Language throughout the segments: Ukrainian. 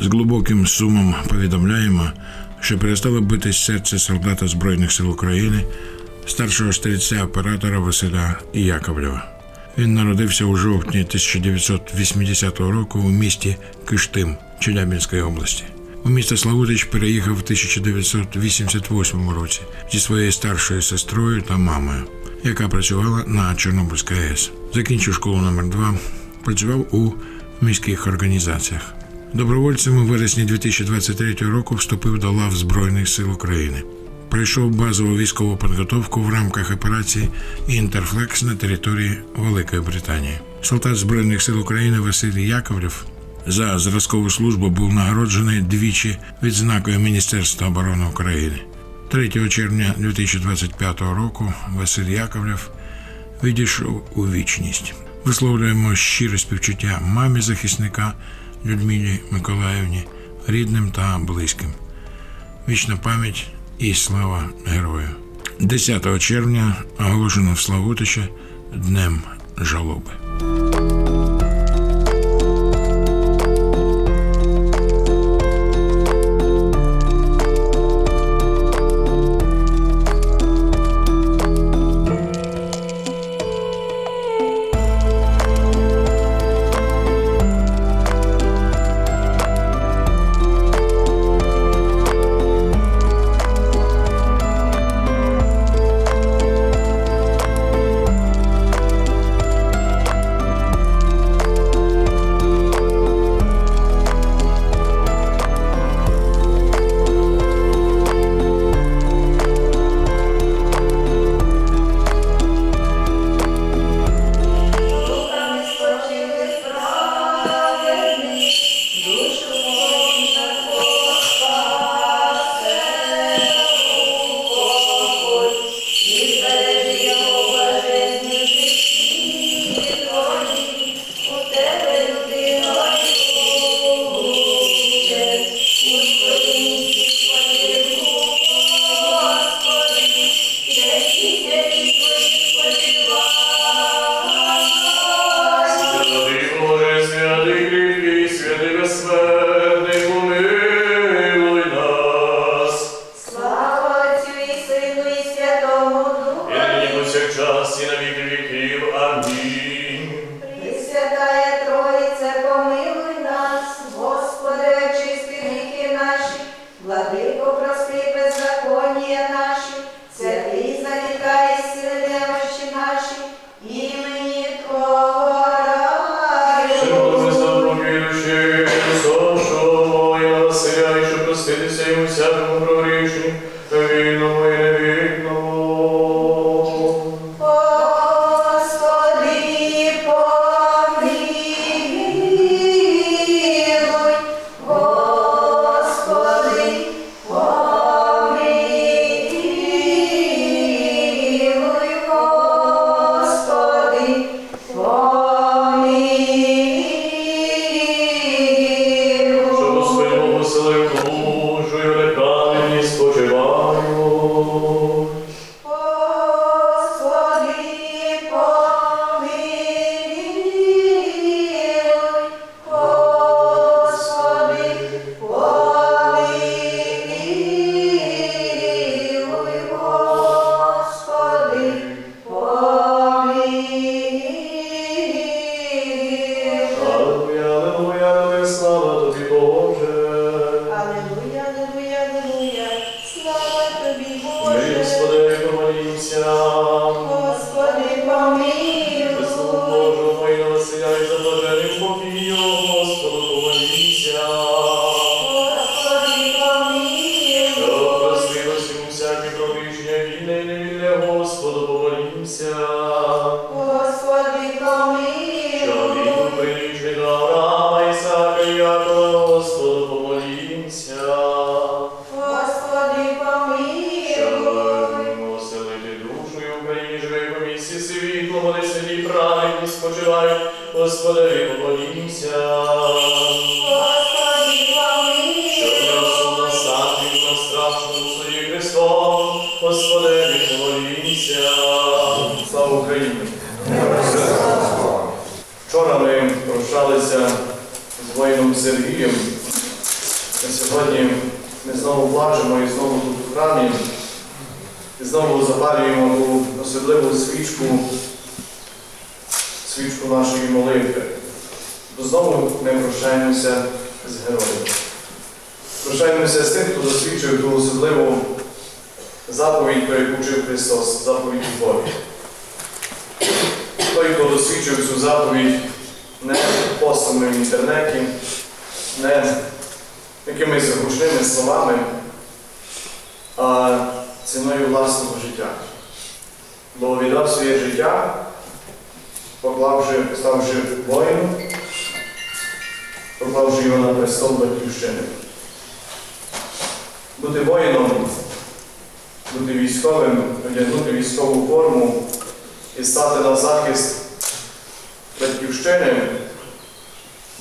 З глибоким сумом повідомляємо, що перестало битись серце солдата Збройних сил України, старшого стрільця оператора Василя Яковлєва. Він народився у жовтні 1980 року у місті Киштим Челябинської області. У місто Славутич переїхав в 1988 році зі своєю старшою сестрою та мамою, яка працювала на Чорнобильській АЕС. Закінчив школу номер 2 працював у міських організаціях. Добровольцем у вересні 2023 року вступив до лав Збройних сил України. Пройшов базову військову підготовку в рамках операції Інтерфлекс на території Великої Британії. Солдат Збройних сил України Василь Яковлєв за зразкову службу був нагороджений двічі відзнакою Міністерства оборони України. 3 червня 2025 року Василь Яковлєв відійшов у вічність. Висловлюємо щире співчуття мамі захисника Людмилі Миколаївні, рідним та близьким. Вічна пам'ять і слава герою. 10 червня оголошено в Славутичі Днем жалоби. Помолімся. Слава Україні! Вчора ми прощалися з воїном Сергієм, на сьогодні ми знову плачемо і знову тут в храмі, і знову запалюємо ту особливу свічку, свічку нашої молитви. Бо знову ми прощаємося з героєм. Прощаємося з тим, хто досвідчив ту особливу заповідь, вчив Христос, заповідь любові. Той, хто досвідчив цю заповідь не постами в інтернеті, не якимись гучними словами, а ціною власного життя. Бо віддав своє життя, поклавши, ставши воїном, поклавши його на престол батьківщини. Бути воїном, бути військовим, одягнути військову форму і стати на захист батьківщини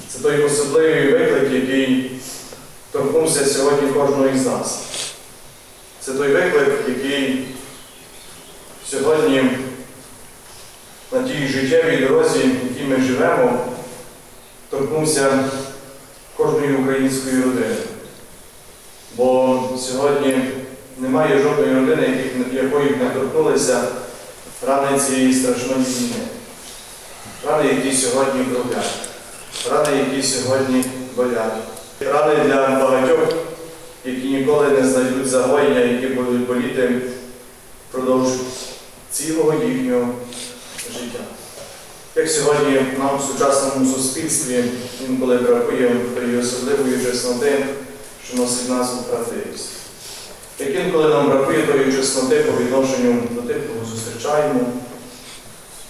це той особливий виклик, який торкнувся сьогодні кожного із нас. Це той виклик, який сьогодні на тій життєвій дорозі, в якій ми живемо, торкнувся кожної української родини. Бо сьогодні немає жодної родини, якої б не торкнулися рани цієї страшної війни. Рани, які сьогодні кровлять, рани, які сьогодні болять. Рани для багатьох, які ніколи не знайдуть загоєння, які будуть боліти впродовж цілого їхнього життя. Як сьогодні нам в сучасному суспільстві інколи бракує особливої чесноти, що носить назву правдивість. Як інколи нам бракує тої чесноти по відношенню до тих, кого зустрічаємо,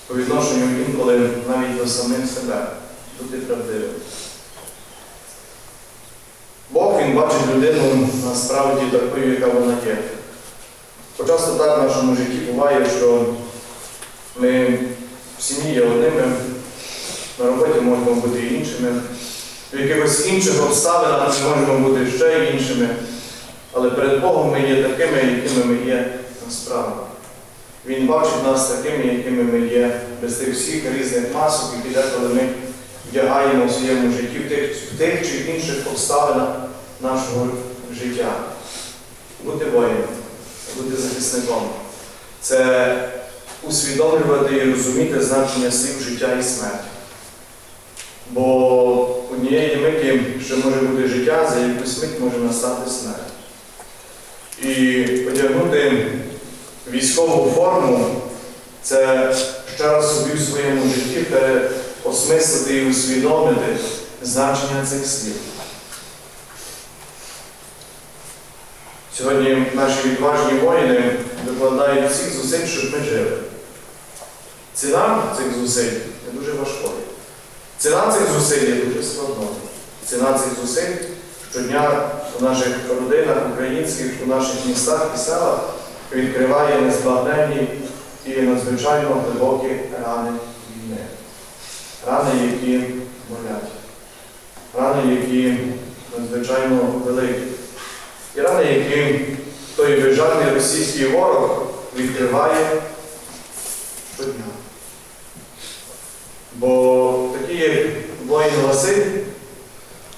по відношенню інколи навіть до самих себе, бути правдивим. Бог він бачить людину насправді такою, яка вона є. Бо часто так в нашому житті буває, що ми в сім'ї є одними, на роботі можемо бути іншими, в якихось інших обставинах ми можемо бути ще іншими, але перед Богом ми є такими, якими ми є насправді. Він бачить нас такими, якими ми є, без тих всіх різних масок, які деколи ми вдягаємо в своєму житті, в тих, в тих чи інших обставинах нашого життя. Бути воїном, бути захисником. Це усвідомлювати і розуміти значення слів життя і смерті. Бо однієї миті, що може бути життя, за якусь мить може настати смерть. І одягнути військову форму це ще раз собі в своєму житті переосмислити і усвідомити значення цих слів. Сьогодні наші відважні воїни викладають всіх зусиль, щоб ми жили. Ціна цих зусиль є дуже важкою. Ціна цих зусиль є дуже складною. Ціна цих зусиль щодня у наших родинах українських, у наших містах і селах відкриває незбагненні і надзвичайно глибокі рани війни. Рани, які болять. Рани, які надзвичайно великі. І рани, які той безжальний російський ворог відкриває щодня. Бо такі як воїн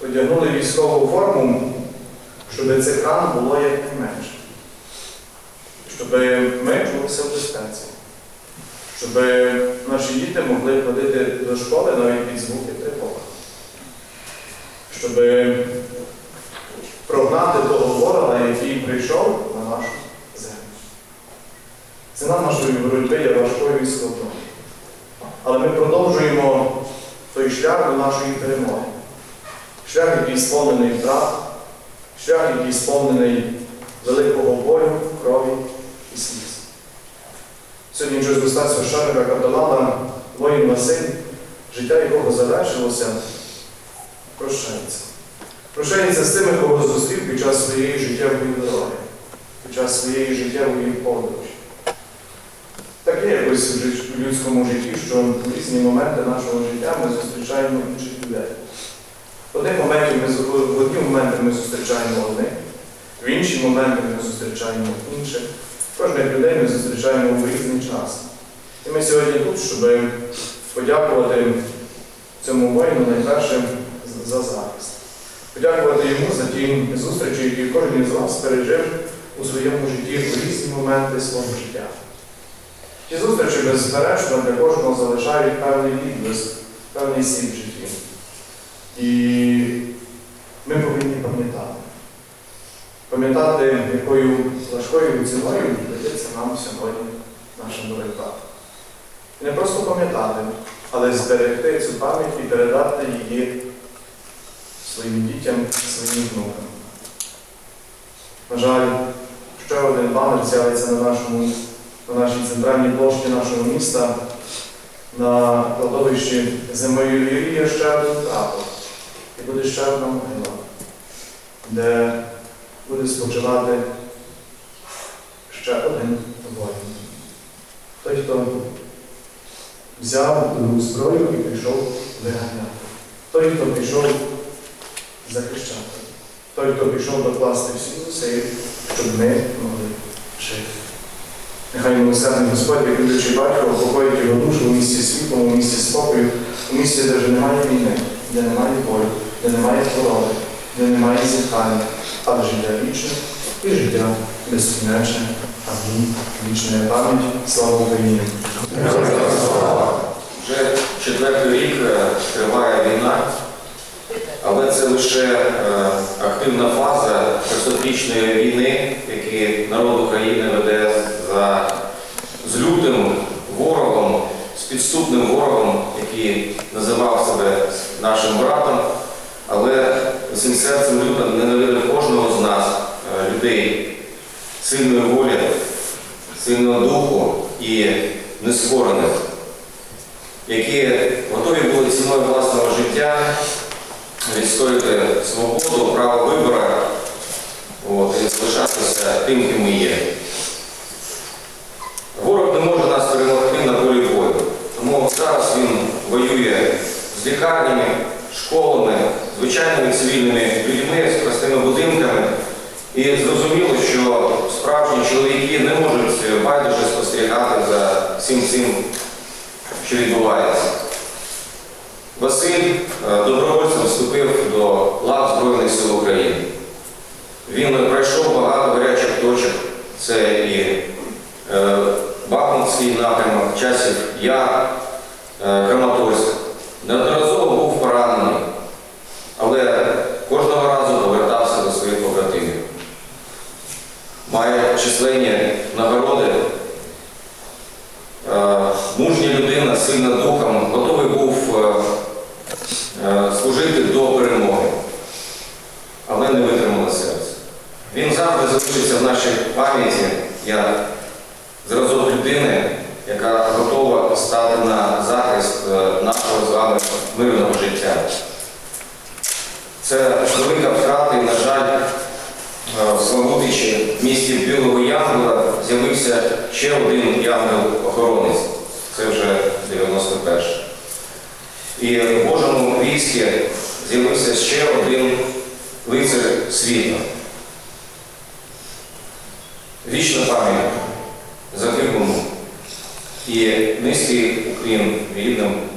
одягнули військову форму, щоб цих ран було якнайменше. Щоб ми чулися в безпеці. Щоб наші діти могли ходити до школи навіть під звуки тривоги. Щоб прогнати того ворога, який прийшов на нашу землю. Ціна нашої боротьби є важкою і складною. Але ми продовжуємо той шлях до нашої перемоги. Шлях, який сповнений втрат, шлях, який сповнений великого болю, крові і сліз. Сьогодні через уста священника капелана воїн Василь, життя якого завершилося, прощається. Прощається з тими, кого зустрів під час своєї життєвої дороги, під час своєї життєвої подорожі. Так є якось в людському житті, що в різні моменти нашого життя ми зустрічаємо інших людей. Одних моментів ми, в одні моменти ми зустрічаємо одних, в інші моменти ми зустрічаємо інших. Кожних людей ми зустрічаємо в різний час. І ми сьогодні тут, щоб подякувати цьому воїну найперше за захист. подякувати йому за ті зустрічі, які кожен із вас пережив у своєму житті в різні моменти свого життя. Ті зустрічі, безперечно, для кожного залишають певний відблиск, певний слід в житті. І ми повинні пам'ятати. Пам'ятати, якою важкою ціною дається нам сьогодні наша боротьба. І не просто пам'ятати, але зберегти цю пам'ять і передати її своїм дітям, своїм внукам. На жаль, ще один банер з'явиться на, нашому, на нашій центральній площі нашого міста. На кладовищі Зимоюрія ще один прапор. І буде ще одна могила, де буде спочивати ще один воїн. Той, хто взяв другу зброю і пішов виганяти. Той, хто пішов захищати. Той, хто пішов докласти всі зусиль, щоб ми могли жити. Нехай милосердний Господь, як люблячий батько, упокоїть його душу у місці світлому, у місці спокою, у місці, де вже немає війни, де немає болю, де немає хвороби, де немає зітхання, але життя вічне і життя безкінечне. Амінь. Вічна пам'ять. Слава Україні! Вже четвертий рік е, триває війна, але це лише е, активна фаза 300-річної війни, яку народ України веде за з лютим ворогом, з підступним ворогом, який називав себе нашим братом, але всім серцем люто ненавидив кожного з нас, е, людей сильної волі, сильного духу і нескорених які готові були ціною власного життя відстояти свободу, право вибору от, і залишатися тим, ким ми є. Ворог не може нас перемогти на полі бою. Тому зараз він воює з лікарнями, школами, звичайними цивільними людьми, з простими будинками. І зрозуміло, що справжні чоловіки не можуть байдуже спостерігати за всім цим що відбувається. Василь е, добровольцем вступив до лав Збройних сил України. Він пройшов багато гарячих точок. Це і е, Бахмутський напрямок, часів Я, е, Краматорськ. Неодноразово був поранений, але кожного разу повертався до своїх побратимів. Має численні нагороди Е, мужня людина, сильна духом, готовий був е, е, служити до перемоги, але не витримало серце. Він завжди залишиться в нашій пам'яті як зразок людини, яка готова стати на захист нашого з вами мирного життя. Це велика втрата і, на жаль, в Славутичі, в місті Білого Янгола, з'явився ще один янгол-охоронець. Це вже 91 І в Божому війську з'явився ще один лицар світла. Вічна пам'ять загиблому і низький уклін рідним